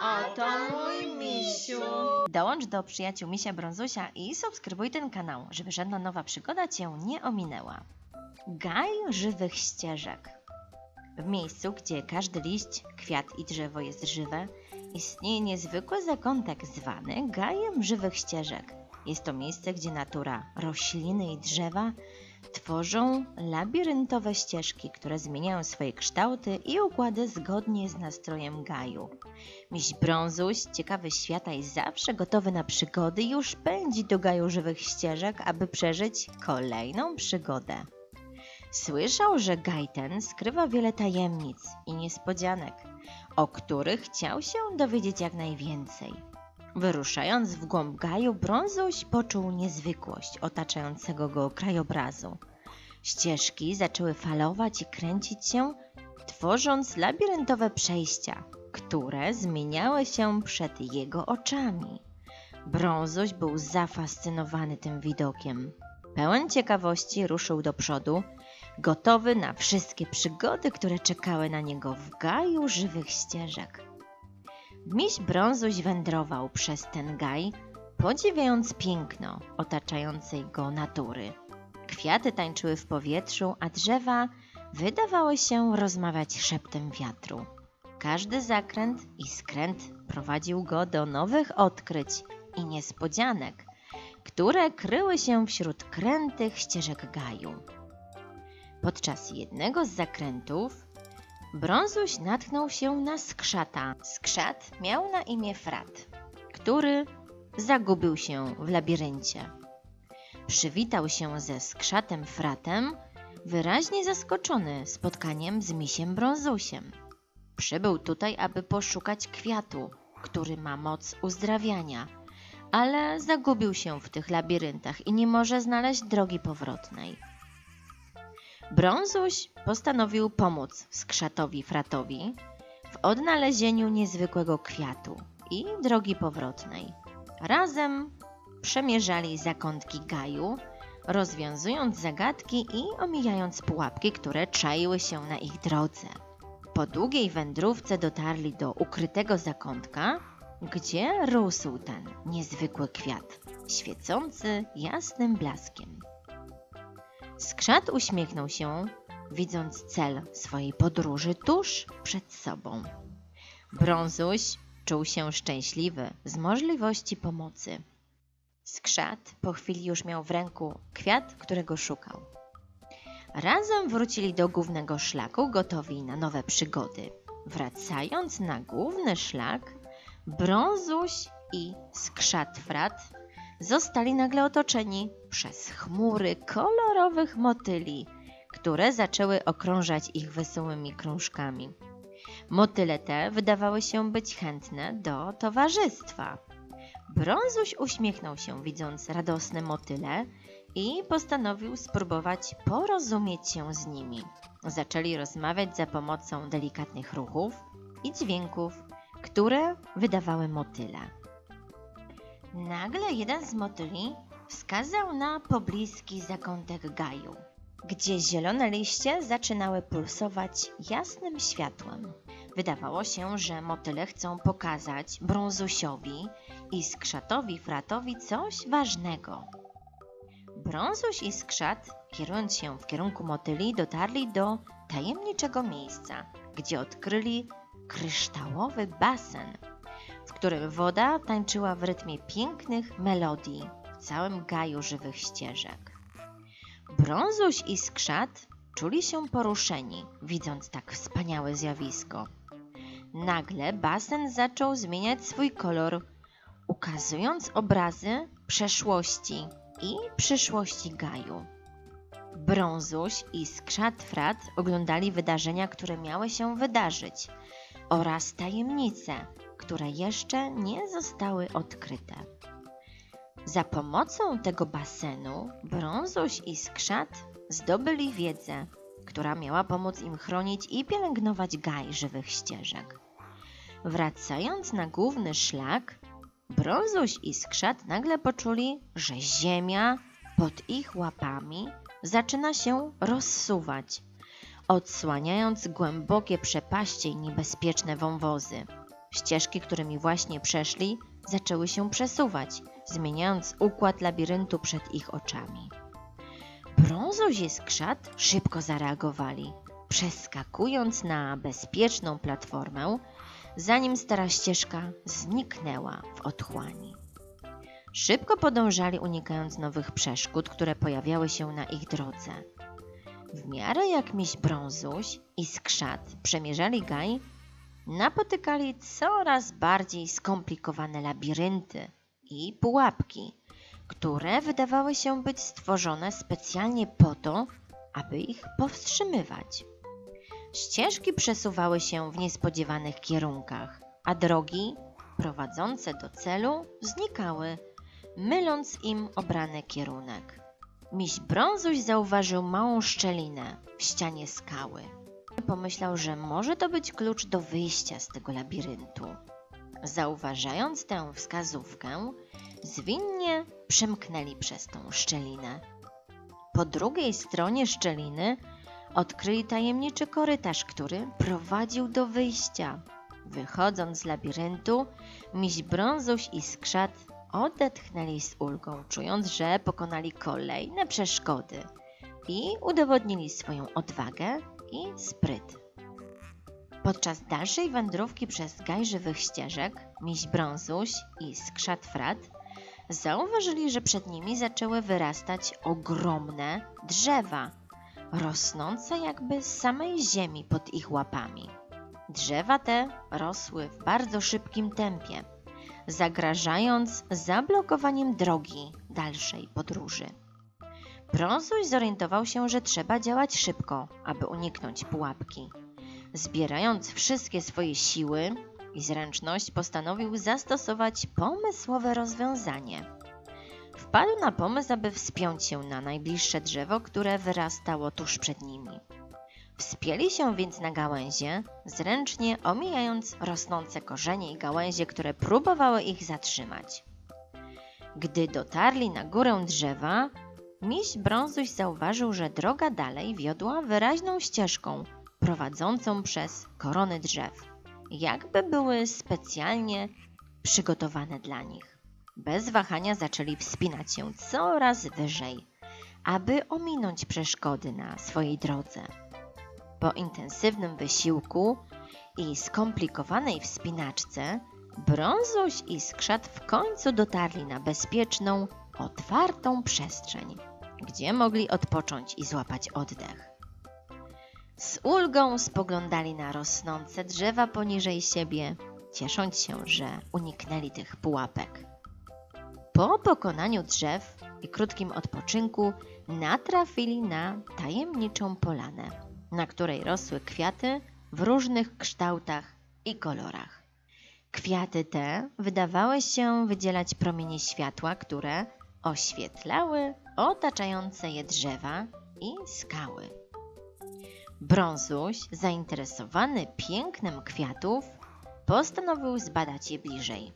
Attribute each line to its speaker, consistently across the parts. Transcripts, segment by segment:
Speaker 1: Oto mój misiu.
Speaker 2: Dołącz do przyjaciół Misia Brązusia i subskrybuj ten kanał, żeby żadna nowa przygoda Cię nie ominęła. Gaj żywych ścieżek. W miejscu, gdzie każdy liść, kwiat i drzewo jest żywe, istnieje niezwykły zakątek zwany gajem żywych ścieżek. Jest to miejsce, gdzie natura, rośliny i drzewa tworzą labiryntowe ścieżki, które zmieniają swoje kształty i układy zgodnie z nastrojem gaju. Miś Brązuś, ciekawy świata i zawsze gotowy na przygody, już pędzi do gaju żywych ścieżek, aby przeżyć kolejną przygodę. Słyszał, że gaj ten skrywa wiele tajemnic i niespodzianek, o których chciał się dowiedzieć jak najwięcej. Wyruszając w głąb gaju, Brązuś poczuł niezwykłość otaczającego go krajobrazu. Ścieżki zaczęły falować i kręcić się, tworząc labiryntowe przejścia, które zmieniały się przed jego oczami. Brązuś był zafascynowany tym widokiem. Pełen ciekawości ruszył do przodu, gotowy na wszystkie przygody, które czekały na niego w gaju żywych ścieżek. Miś Brązuś wędrował przez ten gaj, podziwiając piękno otaczającej go natury. Kwiaty tańczyły w powietrzu, a drzewa wydawały się rozmawiać szeptem wiatru. Każdy zakręt i skręt prowadził go do nowych odkryć i niespodzianek, które kryły się wśród krętych ścieżek gaju. Podczas jednego z zakrętów Brązuś natknął się na skrzata. Skrzat miał na imię Frat, który zagubił się w labiryncie. Przywitał się ze skrzatem Fratem, wyraźnie zaskoczony spotkaniem z misiem Brązusiem. Przybył tutaj, aby poszukać kwiatu, który ma moc uzdrawiania, ale zagubił się w tych labiryntach i nie może znaleźć drogi powrotnej. Brązuś postanowił pomóc skrzatowi Fratowi w odnalezieniu niezwykłego kwiatu i drogi powrotnej. Razem przemierzali zakątki Gaju, rozwiązując zagadki i omijając pułapki, które czaiły się na ich drodze. Po długiej wędrówce dotarli do ukrytego zakątka, gdzie rósł ten niezwykły kwiat, świecący jasnym blaskiem. Skrzat uśmiechnął się, widząc cel swojej podróży tuż przed sobą. Brązuś czuł się szczęśliwy z możliwości pomocy. Skrzat po chwili już miał w ręku kwiat, którego szukał. Razem wrócili do głównego szlaku, gotowi na nowe przygody. Wracając na główny szlak, Brązuś i Skrzatfrat zostali nagle otoczeni przez chmury kolorowych motyli, które zaczęły okrążać ich wesołymi krążkami. Motyle te wydawały się być chętne do towarzystwa. Brązuś uśmiechnął się, widząc radosne motyle i postanowił spróbować porozumieć się z nimi. Zaczęli rozmawiać za pomocą delikatnych ruchów i dźwięków, które wydawały motyle. Nagle jeden z motyli wskazał na pobliski zakątek gaju, gdzie zielone liście zaczynały pulsować jasnym światłem. Wydawało się, że motyle chcą pokazać Brązusiowi i Skrzatowi Fratowi coś ważnego. Brązuś i Skrzat, kierując się w kierunku motyli, dotarli do tajemniczego miejsca, gdzie odkryli kryształowy basen, w którym woda tańczyła w rytmie pięknych melodii w całym gaju żywych ścieżek. Brązuś i Skrzat czuli się poruszeni, widząc tak wspaniałe zjawisko. Nagle basen zaczął zmieniać swój kolor, ukazując obrazy przeszłości i przyszłości Gaju. Brązuś i Skrzatfrat oglądali wydarzenia, które miały się wydarzyć oraz tajemnice, które jeszcze nie zostały odkryte. Za pomocą tego basenu Brązuś i Skrzat zdobyli wiedzę, która miała pomóc im chronić i pielęgnować gaj żywych ścieżek. Wracając na główny szlak, Brązuś i Skrzat nagle poczuli, że ziemia pod ich łapami zaczyna się rozsuwać, odsłaniając głębokie przepaście i niebezpieczne wąwozy. Ścieżki, którymi właśnie przeszli, zaczęły się przesuwać, zmieniając układ labiryntu przed ich oczami. Brązoś i skrzat szybko zareagowali, przeskakując na bezpieczną platformę, zanim stara ścieżka zniknęła w otchłani. Szybko podążali, unikając nowych przeszkód, które pojawiały się na ich drodze. W miarę jak miś brązuś i skrzat przemierzali gaj, napotykali coraz bardziej skomplikowane labirynty i pułapki, które wydawały się być stworzone specjalnie po to, aby ich powstrzymywać. Ścieżki przesuwały się w niespodziewanych kierunkach, a drogi prowadzące do celu znikały, myląc im obrany kierunek. Miś brązuś zauważył małą szczelinę w ścianie skały. Pomyślał, że może to być klucz do wyjścia z tego labiryntu. Zauważając tę wskazówkę, zwinnie przemknęli przez tą szczelinę. Po drugiej stronie szczeliny odkryli tajemniczy korytarz, który prowadził do wyjścia. Wychodząc z labiryntu, miś brązuś i skrzat odetchnęli z ulgą, czując, że pokonali kolejne przeszkody i udowodnili swoją odwagę i spryt. Podczas dalszej wędrówki przez gaj żywych ścieżek, miś brązuś i skrzat frat zauważyli, że przed nimi zaczęły wyrastać ogromne drzewa, rosnące jakby z samej ziemi pod ich łapami. Drzewa te rosły w bardzo szybkim tempie, zagrażając zablokowaniem drogi dalszej podróży. Brązuś zorientował się, że trzeba działać szybko, aby uniknąć pułapki. Zbierając wszystkie swoje siły i zręczność, postanowił zastosować pomysłowe rozwiązanie. Wpadł na pomysł, aby wspiąć się na najbliższe drzewo, które wyrastało tuż przed nimi. Wspięli się więc na gałęzie, zręcznie omijając rosnące korzenie i gałęzie, które próbowały ich zatrzymać. Gdy dotarli na górę drzewa, miś brązuś zauważył, że droga dalej wiodła wyraźną ścieżką prowadzącą przez korony drzew, jakby były specjalnie przygotowane dla nich. Bez wahania zaczęli wspinać się coraz wyżej, aby ominąć przeszkody na swojej drodze. Po intensywnym wysiłku i skomplikowanej wspinaczce, brązuś i skrzat w końcu dotarli na bezpieczną, otwartą przestrzeń, gdzie mogli odpocząć i złapać oddech. Z ulgą spoglądali na rosnące drzewa poniżej siebie, ciesząc się, że uniknęli tych pułapek. Po pokonaniu drzew i krótkim odpoczynku natrafili na tajemniczą polanę, na której rosły kwiaty w różnych kształtach i kolorach. Kwiaty te wydawały się wydzielać promienie światła, które oświetlały otaczające je drzewa i skały. Brązuś, zainteresowany pięknem kwiatów, postanowił zbadać je bliżej.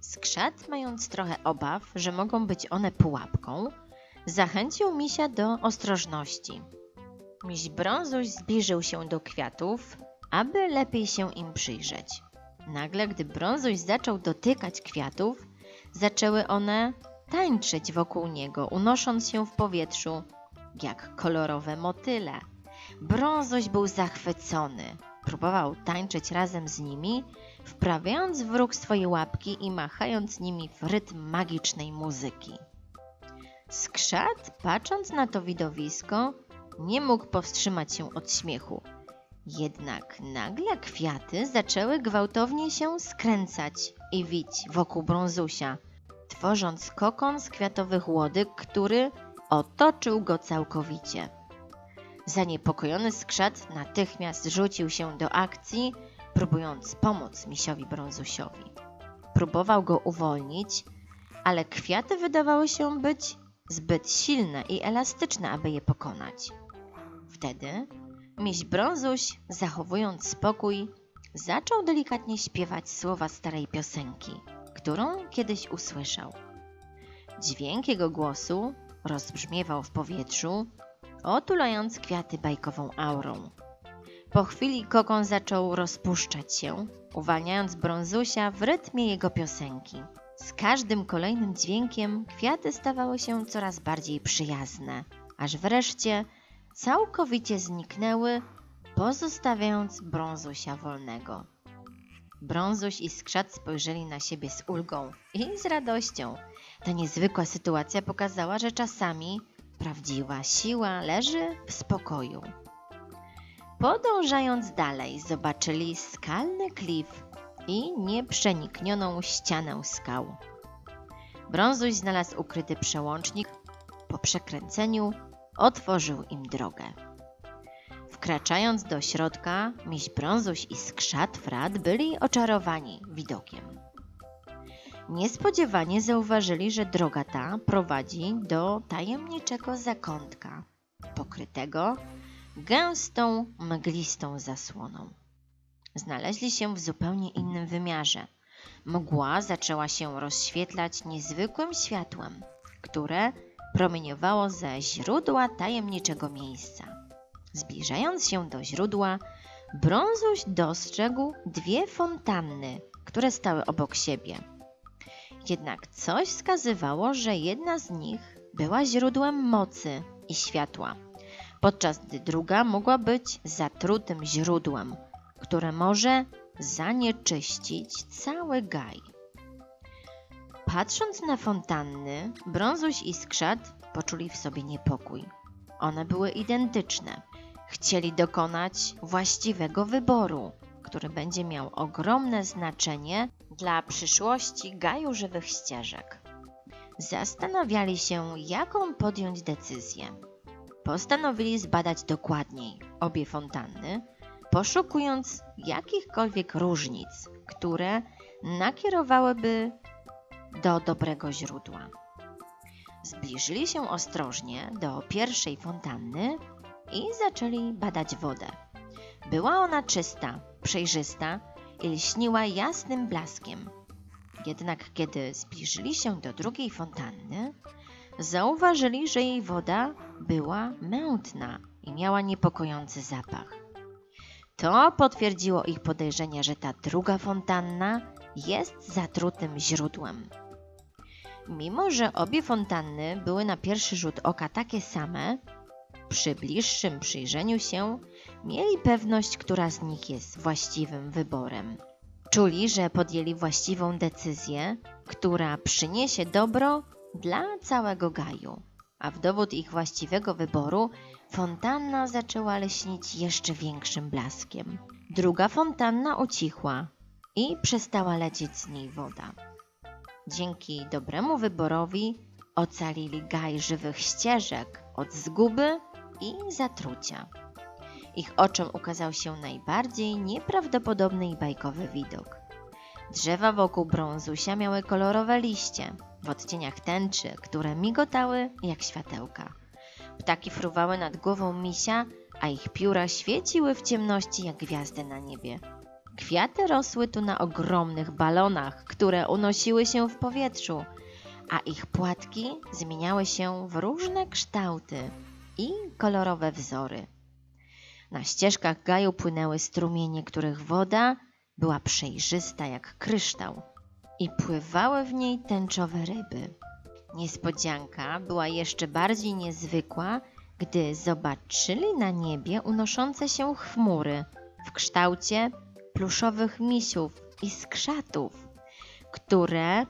Speaker 2: Skrzat, mając trochę obaw, że mogą być one pułapką, zachęcił misia do ostrożności. Miś brązuś zbliżył się do kwiatów, aby lepiej się im przyjrzeć. Nagle, gdy brązuś zaczął dotykać kwiatów, zaczęły one tańczyć wokół niego, unosząc się w powietrzu jak kolorowe motyle. Brązoś był zachwycony. Próbował tańczyć razem z nimi, wprawiając w róg swoje łapki i machając nimi w rytm magicznej muzyki. Skrzat, patrząc na to widowisko, nie mógł powstrzymać się od śmiechu. Jednak nagle kwiaty zaczęły gwałtownie się skręcać i wić wokół brązusia, tworząc kokon z kwiatowych łodyg, który otoczył go całkowicie. Zaniepokojony skrzat natychmiast rzucił się do akcji, próbując pomóc misiowi brązusiowi. Próbował go uwolnić, ale kwiaty wydawały się być zbyt silne i elastyczne, aby je pokonać. Wtedy miś brązuś, zachowując spokój, zaczął delikatnie śpiewać słowa starej piosenki, którą kiedyś usłyszał. Dźwięk jego głosu rozbrzmiewał w powietrzu, otulając kwiaty bajkową aurą. Po chwili kokon zaczął rozpuszczać się, uwalniając brązusia w rytmie jego piosenki. Z każdym kolejnym dźwiękiem kwiaty stawały się coraz bardziej przyjazne, aż wreszcie całkowicie zniknęły, pozostawiając brązusia wolnego. Brązuś i skrzat spojrzeli na siebie z ulgą i z radością. Ta niezwykła sytuacja pokazała, że czasami prawdziwa siła leży w spokoju. Podążając dalej, zobaczyli skalny klif i nieprzeniknioną ścianę skał. Brązuś znalazł ukryty przełącznik. Po przekręceniu otworzył im drogę. Wkraczając do środka, miś Brązuś i skrzat Frat byli oczarowani widokiem. Niespodziewanie zauważyli, że droga ta prowadzi do tajemniczego zakątka, pokrytego gęstą, mglistą zasłoną. Znaleźli się w zupełnie innym wymiarze. Mgła zaczęła się rozświetlać niezwykłym światłem, które promieniowało ze źródła tajemniczego miejsca. Zbliżając się do źródła, Brązuś dostrzegł dwie fontanny, które stały obok siebie. Jednak coś wskazywało, że jedna z nich była źródłem mocy i światła, podczas gdy druga mogła być zatrutym źródłem, które może zanieczyścić cały gaj. Patrząc na fontanny, Brązuś i Skrzat poczuli w sobie niepokój. One były identyczne. Chcieli dokonać właściwego wyboru, który będzie miał ogromne znaczenie dla przyszłości gaju żywych ścieżek. Zastanawiali się, jaką podjąć decyzję. Postanowili zbadać dokładniej obie fontanny, poszukując jakichkolwiek różnic, które nakierowałyby do dobrego źródła. Zbliżyli się ostrożnie do pierwszej fontanny i zaczęli badać wodę. Była ona czysta, przejrzysta i lśniła jasnym blaskiem. Jednak kiedy zbliżyli się do drugiej fontanny, zauważyli, że jej woda była mętna i miała niepokojący zapach. To potwierdziło ich podejrzenie, że ta druga fontanna jest zatrutym źródłem. Mimo, że obie fontanny były na pierwszy rzut oka takie same, przy bliższym przyjrzeniu się mieli pewność, która z nich jest właściwym wyborem. Czuli, że podjęli właściwą decyzję, która przyniesie dobro dla całego gaju. A w dowód ich właściwego wyboru fontanna zaczęła leśnić jeszcze większym blaskiem. Druga fontanna ucichła i przestała lecieć z niej woda. Dzięki dobremu wyborowi ocalili gaj żywych ścieżek od zguby i zatrucia. Ich oczom ukazał się najbardziej nieprawdopodobny i bajkowy widok. Drzewa wokół brązusia miały kolorowe liście w odcieniach tęczy, które migotały jak światełka. Ptaki fruwały nad głową misia, a ich pióra świeciły w ciemności jak gwiazdy na niebie. Kwiaty rosły tu na ogromnych balonach, które unosiły się w powietrzu, a ich płatki zmieniały się w różne kształty i kolorowe wzory. Na ścieżkach gaju płynęły strumienie, których woda była przejrzysta jak kryształ i pływały w niej tęczowe ryby. Niespodzianka była jeszcze bardziej niezwykła, gdy zobaczyli na niebie unoszące się chmury w kształcie pluszowych misiów i skrzatów, które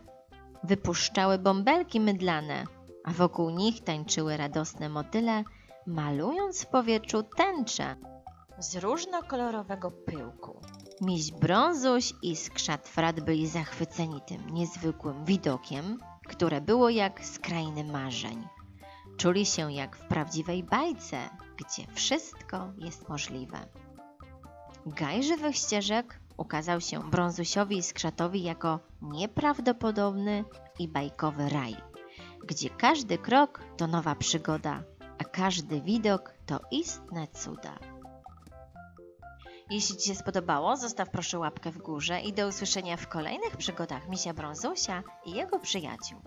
Speaker 2: wypuszczały bąbelki mydlane, a wokół nich tańczyły radosne motyle, malując w powietrzu tęcze z różnokolorowego pyłku. Miś Brązuś i Skrzat Frat byli zachwyceni tym niezwykłym widokiem, które było jak z krainy marzeń. Czuli się jak w prawdziwej bajce, gdzie wszystko jest możliwe. Gaj żywych ścieżek ukazał się Brązusiowi i Skrzatowi jako nieprawdopodobny i bajkowy raj, gdzie każdy krok to nowa przygoda, a każdy widok to istne cuda. Jeśli Ci się spodobało, zostaw proszę łapkę w górze i do usłyszenia w kolejnych przygodach Misia Brązusia i jego przyjaciół.